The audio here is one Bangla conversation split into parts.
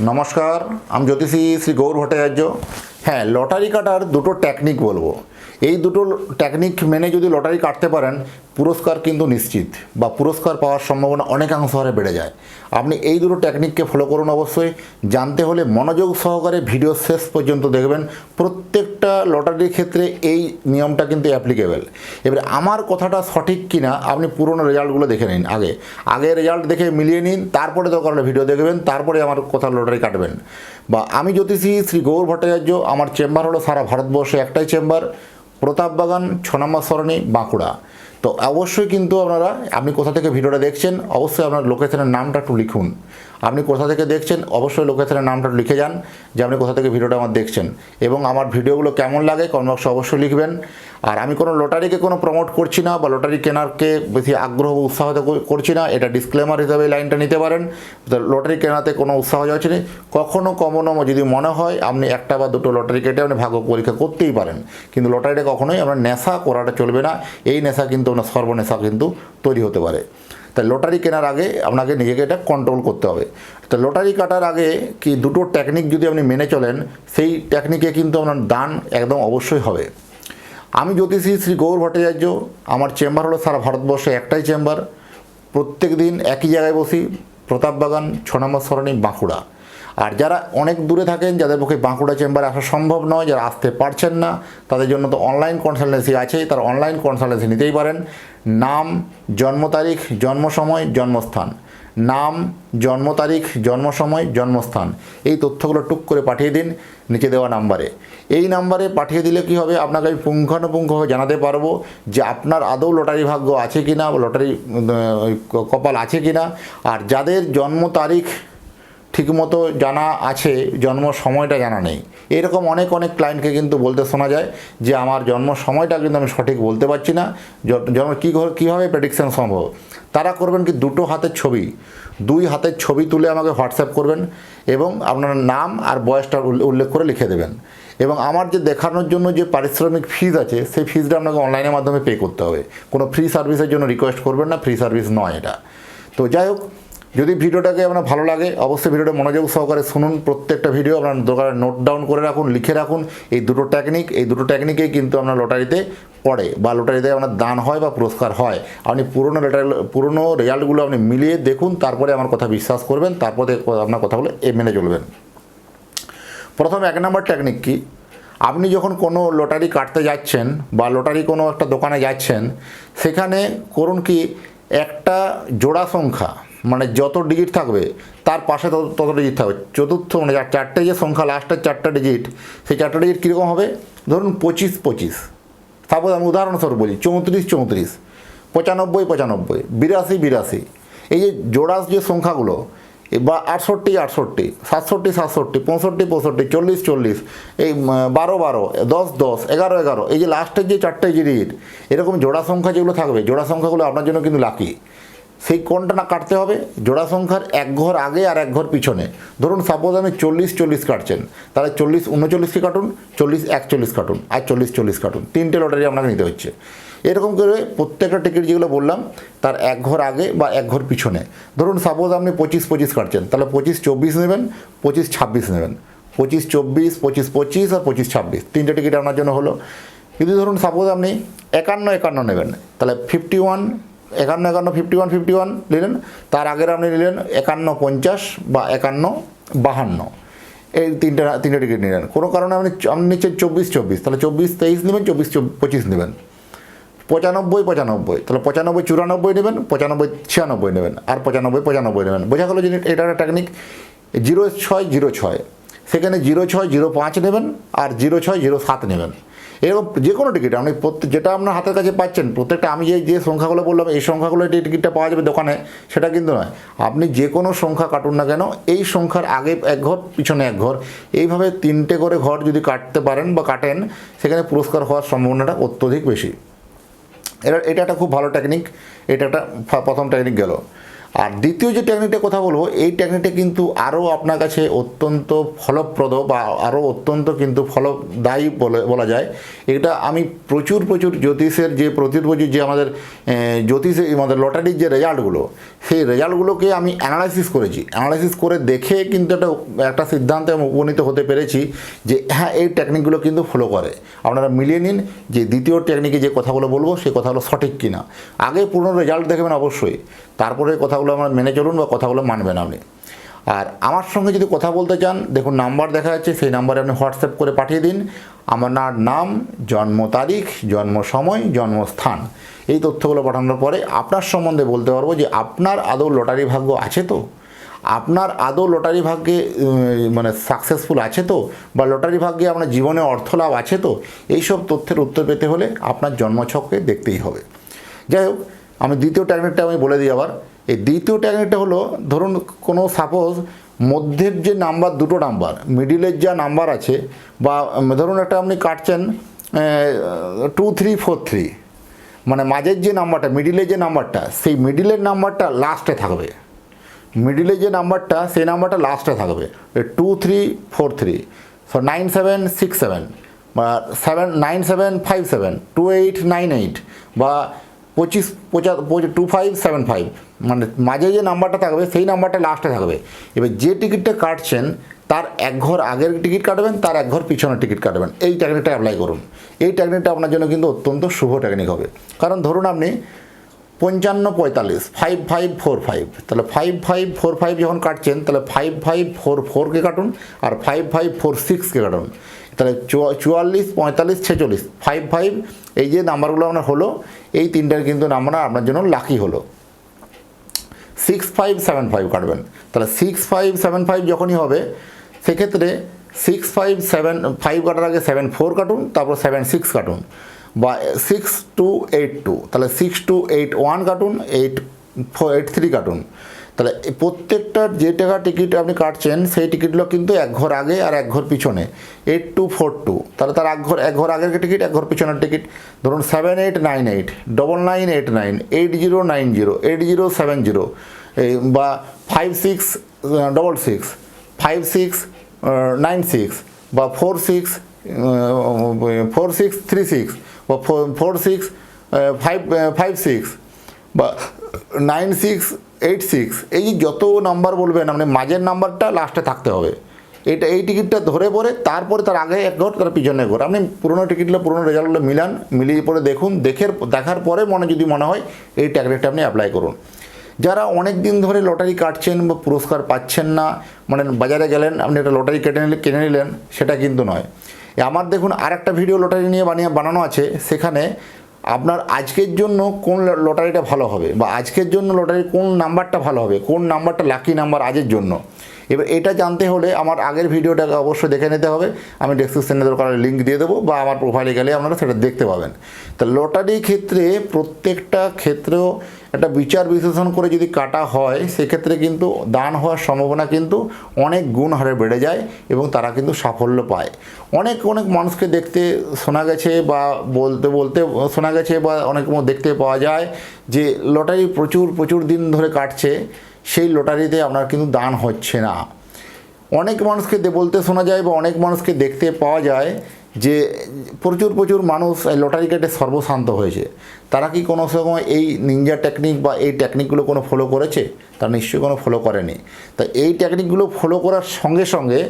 নমস্কার, আমি জ্যোতিষী শ্রী গৌর ভট্টাচার্য। হ্যাঁ লটারি কাটার দুটো টেকনিক বলব। এই দুটো টেকনিক মেনে যদি লটারি কাটতে পারেন পুরস্কার কিন্তু নিশ্চিত বা পুরস্কার পাওয়ার সম্ভাবনা অনেকাংশ হারে বেড়ে যায়। আপনি এই দুটো টেকনিককে ফলো করুন অবশ্যই। জানতে হলে মনোযোগ সহকারে ভিডিও শেষ পর্যন্ত দেখবেন। প্রত্যেকটা লটারির ক্ষেত্রে এই নিয়মটা কিন্তু অ্যাপ্লিকেবেল এবারে আমার কথাটা সঠিক কিনা আপনি পুরনো রেজাল্টগুলো দেখে নিন আগে। আগে রেজাল্ট দেখে মিলিয়ে নিন, তারপরে দরকার হলে ভিডিও দেখবেন, তারপরে আমার কথা লটারি কাটবেন। বা আমি জ্যোতিষী শ্রী গৌর ভট্টাচার্য, আমার চেম্বার হলো সারা ভারতবর্ষে একটাই চেম্বার প্রতাপবাগান, ছ নম্বর সরণি, বাঁকুড়া। তো অবশ্যই কিন্তু আপনারা, আপনি কোথা থেকে ভিডিওটা দেখছেন, অবশ্যই আপনার লোকেশনের নামটা একটু লিখুন। আপনি কোথা থেকে দেখছেন, অবশ্যই লোকেশনের নামটা লিখে যান যে আপনি কোথা থেকে ভিডিওটা আমার দেখছেন। এবং আমার ভিডিওগুলো কেমন লাগে কমেন্ট অবশ্যই লিখবেন। আর আমি কোনো লটারিকে কোনো প্রমোট করছি না বা লটারি কেনারকে বেশি আগ্রহ বা উৎসাহিত করছি না, এটা ডিসক্লেমার হিসাবে লাইনটা নিতে পারেন। লটারি কেনাতে কোনো উৎসাহ যাচ্ছে না কখনো কমনো যদি মনে হয় আপনি একটা বা দুটো লটারি কেটে আপনি ভাগ্য পরীক্ষা করতেই পারেন। কিন্তু লটারিটা কখনোই আমরা নেশা করাটা চলবে না। এই নেশা কিন্তু আপনার সর্বনেশা কিন্তু তৈরি হতে পারে। তাই লটারি কেনার আগে আপনাকে নিজেকে এটা কন্ট্রোল করতে হবে। তো লটারি কাটার আগে কি দুটো টেকনিক যদি আপনি মেনে চলেন, সেই টেকনিকে কিন্তু আপনার দান একদম অবশ্যই হবে। আমি জ্যোতিষী শ্রী গৌর ভট্টাচার্য, আমার চেম্বার হলো সারা ভারতবর্ষে একটাই চেম্বার। প্রত্যেক দিন একই জায়গায় বসি, প্রতাপবাগান, ছ নম্বর সরণি, বাঁকুড়া। আর যারা অনেক দূরে থাকেন, যাদের পক্ষে বাঁকুড়া চেম্বারে আসা সম্ভব নয়, যারা আসতে পারছেন না, তাদের জন্য তো অনলাইন কনসালটেন্সি আছে তারা অনলাইন কনসালটেন্সি নিতেই পারেন। নাম, জন্ম তারিখ, জন্ম সময়, জন্মস্থান। নাম, জন্ম তারিখ, জন্ম সময়, জন্মস্থান। এই তথ্যগুলো টুক করে পাঠিয়ে দিন নিচে দেওয়া নাম্বারে। এই নাম্বারে পাঠিয়ে দিলে কি হবে? আপনাকে আমি পুঙ্খানুপুঙ্খভাবে জানাতে পারব যে আপনার আদৌ লটারি ভাগ্য আছে কি না লটারি কপাল আছে কি না আর যাদের জন্ম তারিখ ঠিকমতো জানা আছে, জন্ম সময়টা জানা নেই। এরকম অনেক অনেক ক্লায়েন্টকে কিন্তু বলতে শোনা যায় যে, আমার জন্ম সময়টা কিন্তু আমি সঠিক বলতে পারছি না। জন্ম কী কীভাবে প্রেডিকশন সম্ভব? তারা করবেন কি, দুটো হাতের ছবি, দুই হাতের ছবি তুলে আমাকে হোয়াটসঅ্যাপ করবেন এবং আপনার নাম আর বয়সটা উল্লে- উল্লেখ করে লিখে দেবেন। এবং আমার যে দেখানোর জন্য যে পারিশ্রমিক ফিজ আছে, সেই ফিজটা আপনাকে অনলাইনের মাধ্যমে পে করতে হবে। কোনো ফ্রি সার্ভিসের জন্য রিকোয়েস্ট করবেন না ফ্রি সার্ভিস নয় এটা। তো যাই হোক যদি ভিডিওটাকে আপনার ভালো লাগে, অবশ্যই ভিডিওটা মনোযোগ সহকারে শুনুন। প্রত্যেকটা ভিডিও আপনার দোকানে নোট ডাউন করে রাখুন, লিখে রাখুন। এই দুটো টেকনিক এই দুটো টেকনিকেই কিন্তু আপনার লটারিতে পড়ে বা লটারিতে আপনার দান হয় বা পুরস্কার হয়। আপনি পুরনো লটারি, পুরনো রেজাল্টগুলো আপনি মিলিয়ে দেখুন, তারপরে আমার কথা বিশ্বাস করবেন, তারপরে আপনার কথাগুলো এ মেনে চলবেন। প্রথম এক নম্বর টেকনিক কি? আপনি যখন কোনো লটারি কাটতে যাচ্ছেন বা লটারি কোনো একটা দোকানে যাচ্ছেন, সেখানে করুন কি? একটা জোড়া সংখ্যা মানে যত ডিজিট থাকবে, তার পাশে তত তত ডিজিট থাকবে। চতুর্থ মানে চার- চারটে যে সংখ্যা লাস্টের চারটা ডিজিট সেই চারটা ডিজিট কীরকম হবে? ধরুন পঁচিশ পঁচিশ। তারপর আমি উদাহরণস্বরূপ বলি, চৌত্রিশ চৌত্রিশ। পঁচানব্বই পঁচানব্বই। বিরাশি বিরাশি। এই যে জোড়াস যে সংখ্যাগুলো বা আটষট্টি আটষট্টি, সাতষট্টি সাতষট্টি, পঁয়ষট্টি পঁয়ষট্টি, চল্লিশ চল্লিশ, এই বারো বারো, দশ দশ, এগারো এগারো, এই যে লাস্টের যে চারটে ডিজিট এরকম জোড়া সংখ্যা যেগুলো থাকবে, জোড়া সংখ্যাগুলো আপনার জন্য কিন্তু লাকি সেই কোনটা না কাটতে হবে, জোড়া সংখ্যার এক ঘর আগে আর এক ঘর পিছনে। ধরুন সাপোজ আমি চল্লিশ চল্লিশ কাটছেন, তাহলে চল্লিশ উনচল্লিশকে কাটুন? চল্লিশ একচল্লিশ কাটুন আর চল্লিশ চল্লিশ কাটুন। তিনটে লটারি আপনাকে নিতে হচ্ছে। এরকম করে প্রত্যেকটা টিকিট যেগুলো বললাম, তার এক ঘর আগে বা এক ঘর পিছনে। ধরুন সাপোজ আপনি পঁচিশ পঁচিশ কাটছেন, তাহলে পঁচিশ চব্বিশ নেবেন, পঁচিশ ছাব্বিশ নেবেন। পঁচিশ চব্বিশ, পঁচিশ পঁচিশ আর পঁচিশ ছাব্বিশ, তিনটে টিকিট আপনার জন্য হলো। যদি ধরুন সাপোজ আপনি একান্ন একান্ন নেবেন, তাহলে ফিফটি ওয়ান একান্ন একান্ন ফিফটি ওয়ান ফিফটি ওয়ান নিলেন। তার আগের আপনি নিলেন একান্ন, পঞ্চাশ বা একান্ন, বাহান্ন। এই তিনটে তিনটে টিকিট নিলেন। কোনো কারণে আপনি আপনি নিচ্ছেন চব্বিশ চব্বিশ। তাহলে চব্বিশ, তেইশ নেবেন, চব্বিশ পঁচিশ নেবেন। পঁচানব্বই পঁচানব্বই। তাহলে পঁচানব্বই, চুরানব্বই নেবেন, পঁচানব্বই, ছিয়ানব্বই নেবেন। আর পঁচানব্বই পঁচানব্বই নেবেন। বোঝা গেলো যে এটা একটা টেকনিক জিরো ছয় জিরো ছয়। সেখানে জিরো ছয়, জিরো পাঁচ নেবেন আর জিরো ছয়, জিরো সাত নেবেন। এরকম যে কোনো টিকিট আপনি প্রত্যেক যেটা আপনার হাতের কাছে পাচ্ছেন, প্রত্যেকটা আমি যে যে সংখ্যাগুলো বললাম, এই সংখ্যাগুলো এই টিকিটটা পাওয়া যাবে দোকানে, সেটা কিন্তু নয়। আপনি যে কোনো সংখ্যা কাটুন না কেন, এই সংখ্যার আগে এক ঘর, পিছনে এক ঘর। এইভাবে তিনটে করে ঘর যদি কাটতে পারেন বা কাটেন, সেখানে পুরস্কার হওয়ার সম্ভাবনাটা অত্যধিক বেশি। এটা এটা একটা খুব ভালো টেকনিক এটা একটা প্রথম টেকনিক গেল। আর দ্বিতীয় যে টেকনিকটা কথা বলব, এই টেকনিকটা কিন্তু আরও আপনার কাছে অত্যন্ত ফলপ্রদ বা আরও অত্যন্ত কিন্তু ফলদায়ী বলে, বলা যায়। এটা আমি প্রচুর প্রচুর জ্যোতিষের যে প্রচুর যে আমাদের জ্যোতিষে আমাদের লটারির যে রেজাল্টগুলো, সেই রেজাল্টগুলোকে আমি অ্যানালাইসিস করেছি। অ্যানালাইসিস করে দেখে কিন্তু একটা একটা সিদ্ধান্তে আমি উপনীত হতে পেরেছি যে হ্যাঁ এই টেকনিকগুলো কিন্তু ফলো করে। আপনারা মিলিয়ে নিন যে দ্বিতীয় টেকনিকে যে কথাগুলো বলব, সেই কথাগুলো সঠিক কিনা। আগে পুরনো রেজাল্ট দেখবেন অবশ্যই। তারপরে কথাগুলো আমরা মেনে চলুন বা কথাগুলো মানবেন আপনি। আর আমার সঙ্গে যদি কথা বলতে চান, দেখুন নাম্বার দেখা যাচ্ছে, সেই নাম্বারে আপনি হোয়াটসঅ্যাপ করে পাঠিয়ে দিন। আমার নাম, জন্ম তারিখ, জন্ম সময় জন্মস্থান এই তথ্যগুলো পাঠানোর পরে আপনার সম্বন্ধে বলতে পারব যে আপনার আদৌ লটারি ভাগ্য আছে তো? আপনার আদৌ লটারি ভাগ্যে মানে সাকসেসফুল আছে তো? বা লটারি ভাগ্যে আপনার জীবনে অর্থ লাভ আছে তো? এইসব তথ্যের উত্তর পেতে হলে আপনার জন্মছককে দেখতেই হবে। যাই হোক, আমি দ্বিতীয় ট্যাগনেটটা আমি বলে দিই আবার। এই দ্বিতীয় ট্যাগনেটটা হলো, ধরুন কোনো সাপোজ মধ্যের যে নাম্বার দুটো নাম্বার মিডিলের যা নাম্বার আছে, বা ধরুন একটা আপনি কাটছেন টু থ্রি ফোর থ্রি মানে মাঝের যে নাম্বারটা মিডিলের যে নাম্বারটা সেই মিডিলের নাম্বারটা লাস্টে থাকবে। মিডিলে যে নাম্বারটা সেই নাম্বারটা লাস্টে থাকবে। Two three four three so nine seven six seven বা seven nine seven five seven two eight nine eight বা পঁচিশ, পঁচা টু ফাইভ সেভেন ফাইভ মানে মাঝে যে নাম্বারটা থাকবে, সেই নাম্বারটা লাস্টে থাকবে। এবার যে টিকিটটা কাটছেন, তার এক ঘর আগের টিকিট কাটবেন, তার এক ঘর পিছনের টিকিট কাটবেন। এই টেকনিকটা অ্যাপ্লাই করুন। এই টেকনিকটা আপনার জন্য কিন্তু অত্যন্ত শুভ টেকনিক হবে। কারণ ধরুন আপনি পঞ্চান্ন পঁয়তাল্লিশ ফাইভ ফাইভ ফোর ফাইভ তাহলে ফাইভ ফাইভ ফোর ফাইভ যখন কাটছেন, তাহলে ফাইভ ফাইভ ফোর ফোরকে কাটুন, আর ফাইভ ফাইভ ফোর সিক্সকে কাটুন। তাহলে চুয়া- চুয়াল্লিশ, পঁয়তাল্লিশ, ছেচল্লিশ। ফাইভ ফাইভ এই যে নাম্বারগুলো আপনার হলো, এই তিনটার কিন্তু নাম্বার আপনার জন্য লাকি হলো। সিক্স ফাইভ সেভেন ফাইভ কাটবেন। তাহলে সিক্স ফাইভ সেভেন ফাইভ যখনই হবে, সেক্ষেত্রে সিক্স ফাইভ সেভেন ফাইভ কাটার আগে সেভেন ফোর কাটুন, তারপর সেভেন সিক্স কাটুন। বা সিক্স টু এইট টু তাহলে সিক্স টু এইট ওয়ান কাটুন এইট ফোর এইট থ্রি কাটুন। তাহলে প্রত্যেকটার যে টাকা টিকিট আপনি কাটছেন, সেই টিকিটগুলো কিন্তু এক ঘর আগে আর এক ঘর পিছনে। এইট টু ফোর টু তাহলে তার এক ঘর এক ঘর আগের টিকিট এক ঘর পিছনের টিকিট ধরুন seven eight nine eight double nine eight nine eight zero nine zero eight zero seven zero এই বা five six double six five six nine six বা four six four six three six বা four six five five six বা নাইন সিক্স এইট সিক্স এই যে যত নাম্বার বলবেন আপনি মাঝের নাম্বারটা লাস্টে থাকতে হবে। এটা এই টিকিটটা ধরে পরে, তারপরে তার আগে এক ঘর তার পিছনে ঘর। আপনি পুরোনো টিকিটগুলো পুরোনো রেজাল্টগুলো মিলান, মিলিয়ে পরে দেখুন, দেখে দেখার পরে মনে যদি মনে হয়, এই ট্যাগলেটটা আপনি অ্যাপ্লাই করুন। যারা অনেক দিন ধরে লটারি কাটছেন বা পুরস্কার পাচ্ছেন না মানে বাজারে গেলেন, আপনি একটা লটারি কেটে নিলে, কিনে নিলেন, সেটা কিন্তু নয়। আমার দেখুন আর একটা ভিডিও লটারি নিয়ে বানিয়ে বানানো আছে, সেখানে আপনার আজকের জন্য কোন লটারিটা ভালো হবে? বা আজকের জন্য লটারির কোন নাম্বারটা ভালো হবে? কোন নাম্বারটা লাকি নাম্বার আজের জন্য? এবার এটা জানতে হলে আমার আগের ভিডিওটাকে অবশ্যই দেখে নিতে হবে। আমি ডেসক্রিপশনে দরকার লিঙ্ক দিয়ে দেবো বা আমার প্রোফাইলে গেলে আপনারা সেটা দেখতে পাবেন। তা লটারি ক্ষেত্রে প্রত্যেকটা ক্ষেত্রেও একটা বিচার বিশ্লেষণ করে যদি কাটা হয়, সেক্ষেত্রে কিন্তু দান হওয়ার সম্ভাবনা কিন্তু অনেক গুণ হারে বেড়ে যায় এবং তারা কিন্তু সাফল্য পায়। অনেক অনেক মানুষকে দেখতে শোনা গেছে বা বলতে বলতে শোনা গেছে বা অনেক দেখতে পাওয়া যায় যে লটারি প্রচুর প্রচুর দিন ধরে কাটছে। সেই লটারিতে আপনার কিন্তু দান হচ্ছে না। অনেক মানুষকে বলতে শোনা যায় বা অনেক মানুষকে দেখতে পাওয়া যায় যে প্রচুর প্রচুর মানুষ এই লটারি কেটে সর্বশান্ত হয়েছে। তারা কি কোনো সময় এই নিনজা টেকনিক বা এই টেকনিকগুলো কোনো ফলো করেছে? তারা নিশ্চয়ই কোনো ফলো করেনি। তা এই টেকনিকগুলো ফলো করার সঙ্গে সঙ্গে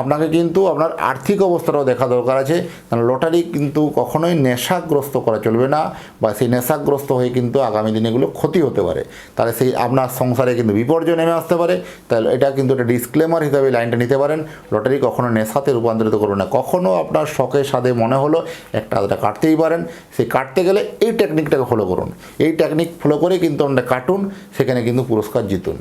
আপনাকে কিন্তু আপনার আর্থিক অবস্থাটাও দেখা দরকার আছে। কারণ লটারি কিন্তু কখনোই নেশাগ্রস্ত করা চলবে না বা সেই নেশাগ্রস্ত হয়ে কিন্তু আগামী দিনে এগুলো ক্ষতি হতে পারে। তাহলে সেই আপনার সংসারে কিন্তু বিপর্যয় নেমে আসতে পারে। তাহলে এটা কিন্তু একটা ডিসক্লেমার হিসাবে লাইনটা নিতে পারেন। লটারি কখনো নেশাতে রূপান্তরিত করবে না। কখনও আপনার শখে সাদে মনে হলো, একটা আধটা কাটতেই পারেন। সেই কাটতে গেলে এই টেকনিকটাকে ফলো করুন। এই টেকনিক ফলো করে কিন্তু আমরা কাটুন, সেখানে কিন্তু পুরস্কার জিতুন।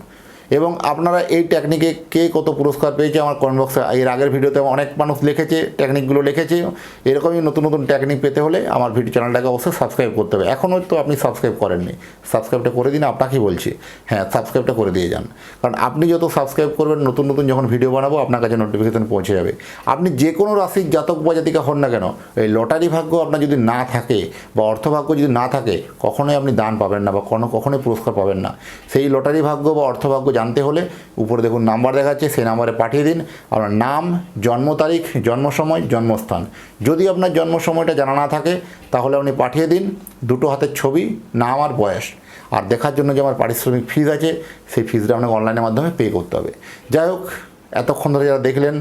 এবং আপনারা এই টেকনিকে কে কত পুরস্কার পেয়েছে আমার কমেন্ট বক্সে এর আগের ভিডিওতে অনেক মানুষ লিখেছে টেকনিকগুলো লিখেছে। এরকমই নতুন নতুন টেকনিক পেতে হলে আমার ভিডিও চ্যানেলটাকে অবশ্যই সাবস্ক্রাইব করতে হবে। এখনও তো আপনি সাবস্ক্রাইব করেননি। সাবস্ক্রাইবটা করে দিন, আপনাকেই বলছি। হ্যাঁ সাবস্ক্রাইবটা করে দিয়ে যান। কারণ আপনি যত সাবস্ক্রাইব করবেন, নতুন নতুন যখন ভিডিও বানাবো, আপনার কাছে নোটিফিকেশান পৌঁছে যাবে। আপনি যে কোনো রাশির জাতক বা জাতিকা হন না কেন, এই লটারি ভাগ্য আপনার যদি না থাকে বা অর্থভাগ্য যদি না থাকে, কখনোই আপনি দান পাবেন না বা কোনো, কখনোই পুরস্কার পাবেন না। সেই লটারি ভাগ্য বা অর্থভাগ্য জানতে হলে উপরে দেখুন নাম্বার দেখাচ্ছে, সেই নাম্বারে পাঠিয়ে দিন। আপনার নাম, জন্ম তারিখ, জন্ম সময়, জন্মস্থান। যদি আপনার জন্ম সময়টা জানা না থাকে, তাহলে আপনি পাঠিয়ে দিন। দুটো হাতের ছবি, নাম আর বয়স। আর দেখার জন্য যে আমার পারিশ্রমিক ফিজ আছে, সেই ফিজটা আপনাকে অনলাইনের মাধ্যমে পে করতে হবে। যাই হোক, এতক্ষণ ধরে যারা দেখলেন,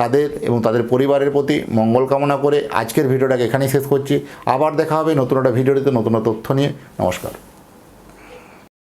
তাদের এবং তাদের পরিবারের প্রতি মঙ্গল কামনা করে আজকের ভিডিওটাকে এখানেই শেষ করছি। আবার দেখা হবে নতুন একটা ভিডিওতে নতুন তথ্য নিয়ে। নমস্কার।